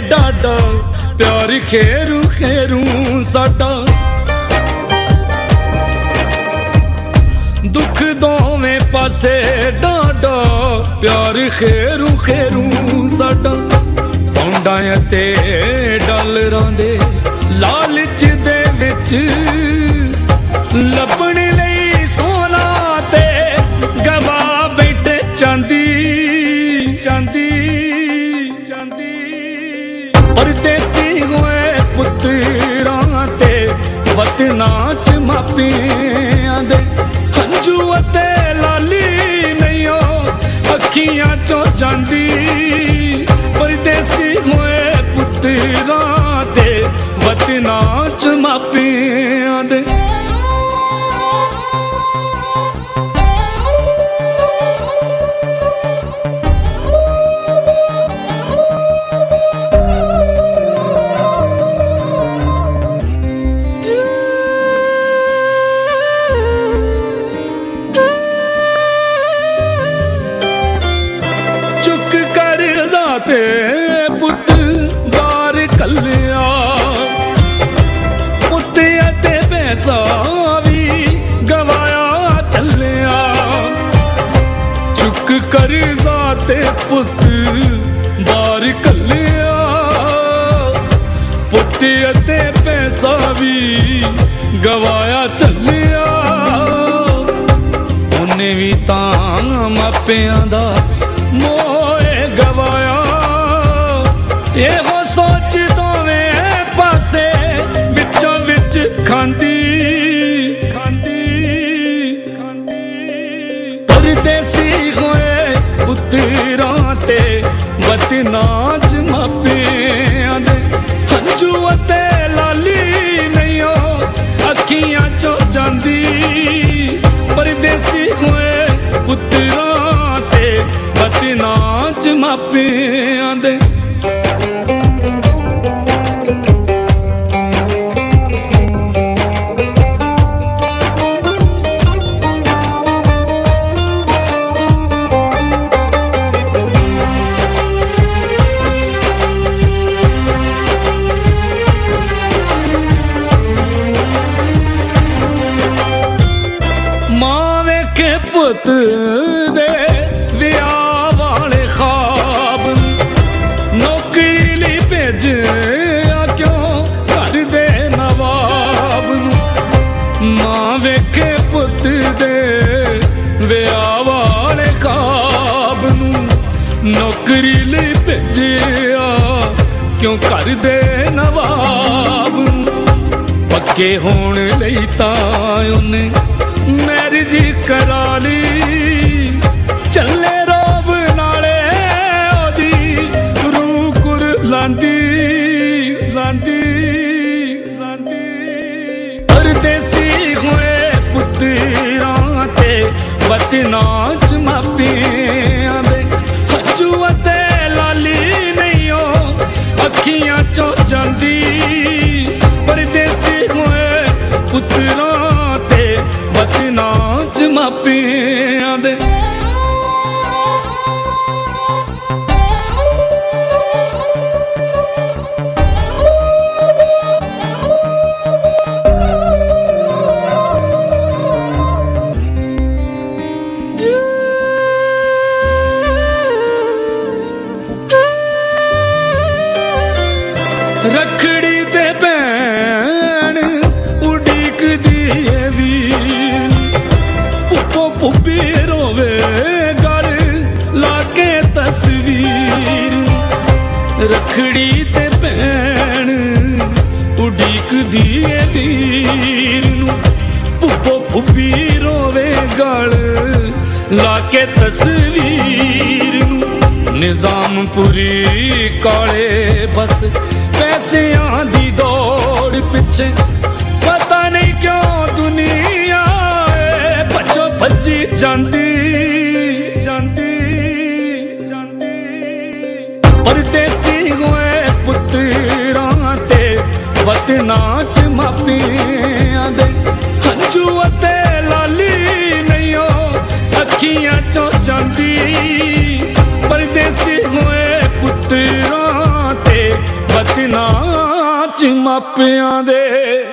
ਡਾਡਾ, ਪਿਆਰ ਖੇਰੂ ਖੇਰੂ ਸਾਡਾ। ਦੁੱਖ ਦੋਵੇਂ ਪਾਸੇ ਡਾਡਾ, ਪਿਆਰ ਖੇਰੂ ਖੇਰੂ ਸਾਡਾ। ਪੌਂਡਾਂ ਅਤੇ ਡਾਲਰਾਂ ਦੇ ਲਾਲਚ ਦੇ ਵਿੱਚ ਲੱਭਣ ਵਤਨਾਂ ਚ ਮਾਪਿਆਂ ਦੇ। ਹੰਝੂ ਅਤੇ ਲਾਲੀ ਨਹੀਂਓ ਅੱਖੀਆਂ ਚੋਂ ਜਾਂਦੀ। ਪਰਦੇਸੀ ਹੋਏ ਪੁੱਤਰਾਂ ਦੇ ਵਤਨਾਂ ਚ ਮਾਪਿਆਂ ਦੇ। ਬਾਰ ਕੱਲਿਆ ਪੁੱਤ ਅਤੇ ਪੈਸਾ ਵੀ ਗਵਾਇਆ ਚੱਲਿਆ। ਚੁੱਕ ਕਰਦਾ ਤੇ ਪੁੱਤ ਬਾਰ ਕੱਲਿਆ। ਪੁੱਤ ਅਤੇ ਪੈਸਾ ਵੀ ਗਵਾਇਆ ਚੱਲਿਆ। ਉਹਨੇ ਵੀ ਤਾਂ ਮਾਪਿਆਂ ਦਾ ਮੋਏ ਗਵਾਇਆ। ਇਹੋ पुत्रा ते पुत्रच मे ਵੇਖੇ ਪੁੱਤ ਦੇ ਵਿਆਹ ਵਾਲੇ ਕਾਬ ਨੂੰ ਨੌਕਰੀ ਲਈ ਭੇਜਿਆ, ਕਿਉਂ ਘਰ ਦੇ ਨਵਾਬ ਨੂੰ? ਪੱਕੇ ਹੋਣ ਲਈ ਤਾਂ ਉਹਨੇ ਮੈਰਿਜ ਕਰਾ ਲਈ। बदीनाच माभूत ते लाली अखियूं बड़ी दिली हुय पुत्रों ते बदीनाच मापी ਰਖੜੀ ਤੇ ਭੈਣ ਉਡੀਕਦੀ ਏ ਵੀਰ ਪੁੱਪੋ ਪੁੱਪੀ ਰੋਵੇ ਗਲ, ਲਾ ਕੇ ਤਸਵੀਰ। ਰਖੜੀ ਤੇ ਭੈਣ ਉਡੀਕਦੀ ਏ ਵੀਰ ਨੂੰ। ਪੁੱਪੋ ਪੁੱਪੀ ਰੋਵੇ ਗਲ, ਲਾ ਕੇ ਤਸਵੀਰ ਨੂੰ। ਨਿਜ਼ਾਮਪੁਰੀ ਕਾਲੇ ਬਸ ਪੈਸਿਆਂ ਦੀ ਦੌੜ ਪਿੱਛੇ। ਪਤਾ ਨਹੀਂ ਕਿਉਂ ਦੁਨੀਆ ਏ, ਭੱਜੋ ਭੱਜੀ ਜਾਂਦੀ ਜਾਂਦੀ ਜਾਂਦੀ। ਪਰਦੇਸੀ ਹੋਏ ਪੁੱਤਰਾਂ ਤੇ ਵਤਨਾਂ ਚ ਮਾਪਿਆਂ ਦੇ। ਹੰਝੂ ਅਤੇ ਲਾਲੀ ਨਹੀਂਓ ਅੱਖੀਆਂ ਚੋਂ ਜਾਂਦੀ। ਪਰਦੇਸੀ ਹੋਏ ਪੁੱਤਰਾਂ ਬਚਨਾ ਚ ਮਾਪਿਆਂ ਦੇ